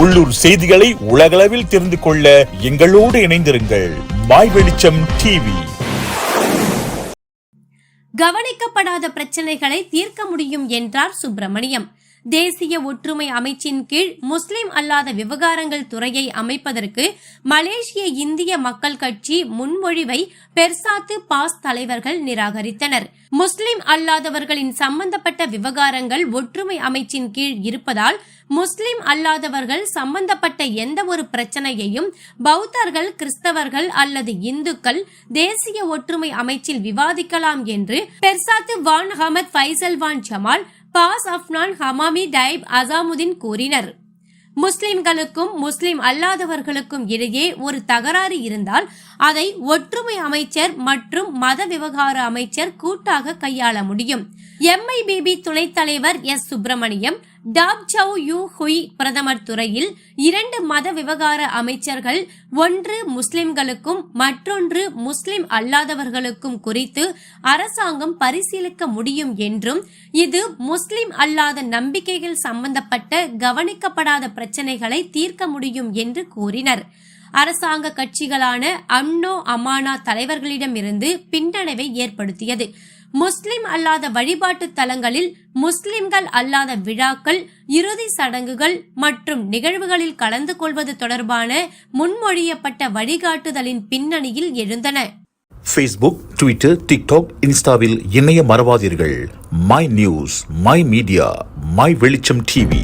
உள்ளூர் செய்திகளை உலகளவில் தெரிந்து கொள்ள எங்களோடு இணைந்திருங்கள். மாய் வெளிச்சம் டிவி கவனிக்கப்படாத பிரச்சனைகளை தீர்க்க முடியும் என்றார் சுப்பிரமணியம். தேசிய ஒற்றுமை அமைச்சின் கீழ் முஸ்லிம் அல்லாத விவகாரங்கள் துறையை அமைப்பதற்கு மலேசிய இந்திய மக்கள் கட்சி முன்மொழிவை பெர்சாத்து பாஸ் தலைவர்கள் நிராகரித்தனர். முஸ்லிம் அல்லாதவர்களின் சம்பந்தப்பட்ட விவகாரங்கள் ஒற்றுமை அமைச்சின் கீழ் இருப்பதால் முஸ்லிம் அல்லாதவர்கள் சம்பந்தப்பட்ட எந்த ஒரு பிரச்சனையையும் பௌத்தர்கள் கிறிஸ்தவர்கள் அல்லது இந்துக்கள் தேசிய ஒற்றுமை அமைச்சில் விவாதிக்கலாம் என்று Bersatu Wan Hamad Faisal Wan Jamal PAS Afnan Hamimi Taib Azamuddin கூறினர். முஸ்லிம்களுக்கும் முஸ்லிம் அல்லாதவர்களுக்கும் இடையே ஒரு தகராறு இருந்தால் அதை ஒற்றுமை அமைச்சர் மற்றும் மத விவகார அமைச்சர் கூட்டாக கையாள முடியும். எம்ஐபிபி துணைத் தலைவர் எஸ். சுப்பிரமணியம் டாப் சவ் யூ ஹுய் பிரதமர் துறையில் இரண்டு மத விவகார அமைச்சர்கள் ஒன்று முஸ்லிம்களுக்கும் மற்றொன்று முஸ்லிம் அல்லாதவர்களுக்கும் குறித்து அரசாங்கம் பரிசீலிக்க முடியும் என்றும் இது முஸ்லிம் அல்லாத நம்பிக்கைகள் சம்பந்தப்பட்ட கவனிக்கப்படாத பிரச்சனைகளை தீர்க்க முடியும் என்று கூறினர். அரசாங்க கட்சிகளான அம்னோ அமானா தலைவர்களிடமிருந்து பின்னடைவை ஏற்படுத்தியது. முஸ்லிம் அல்லாத வழிபாட்டு தலங்களில் முஸ்லிம்கள் அல்லாத விழாக்கள் இறுதி சடங்குகள் மற்றும் நிகழ்வுகளில் கலந்து கொள்வது தொடர்பான முன்மொழியப்பட்ட வழிகாட்டுதலின் பின்னணியில் எழுந்தன. ஃபேஸ்புக் ட்விட்டர் டிக்டாக் இன்ஸ்டாவில் இணைய மறவாதீர்கள். My news my media my Velicham TV